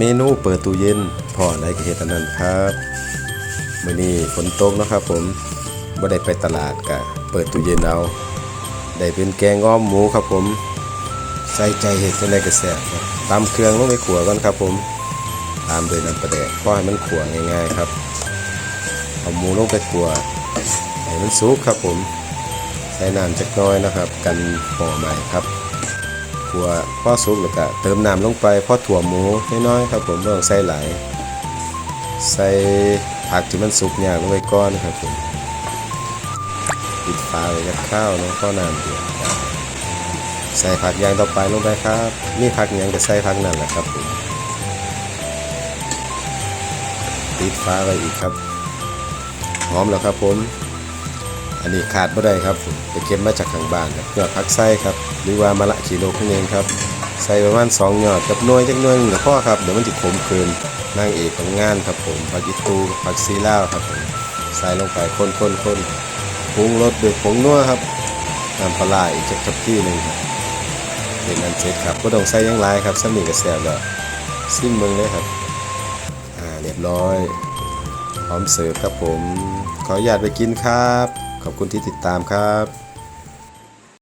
เมนูเปิดตู้เย็นพ่อได้ก็เฮ็ดอันนั้นครับมื้อนี้ฝนตกนะครับผมบ่ได้ไปตลาดก็เปิดตู้เย็นเอาได้เป็นแกงอ้อมหมูครับผม ใส่ใจเห็ดจังไดก็แซ่บครับตามเครื่องลงไปขัวก่อนครับผม ตามด้วยน้ำปลาแดกก็ให้มันขัวง่ายๆครับเอาหมูลงไปขัวให้มันสุกครับผมใส่น้ำจักหน้อยนะครับ กันห่อใหม่ครับ ขัวพอสุกแล้วก็เติมน้ำลงไปพอถั่วหมูน้อยๆครับผมไม่ต้องใส่หลายใส่ผักที่มันสุกยากลงไปก้อนครับผมปิดฝาไว้กับข้าวเนาะข้าวน้ำเดือดใส่ผักอย่างต่อไปลงไปครับนี่ผักอย่างจะใส่ผักนั่นแหละครับผมปิดฟ้าไว้อีกครับ หอมแล้วครับผม อันนี้ขาดไม่ได้ครับผมไปเก็บมาจากทางบ้านครับยอดผักไส้ครับหรือว่ามะละขีโลข้างเองครับ ใส่ประมาณสองยอดกับน่วยจักน่วยหนึ่งกับพ่อครับเดี๋ยวมันจะขมเกินนางเอกของงานครับผมผักอีตูผักซีล่าครับผมใส่ลงไปคนคนคนปรุงรสด้วยผงนัวครับน้ำปลาอีกจักทัพพี่หนึ่งครับเป็นอันเสร็จครับก็ต้องใส่ยังไรครับสมีกับแซ่บแล้วซิมเมืองเลยครับอ่าเรียบร้อยพร้อมเสิร์ฟครับผม ขออนุญาตไปกินครับ ขอบคุณที่ติดตามครับ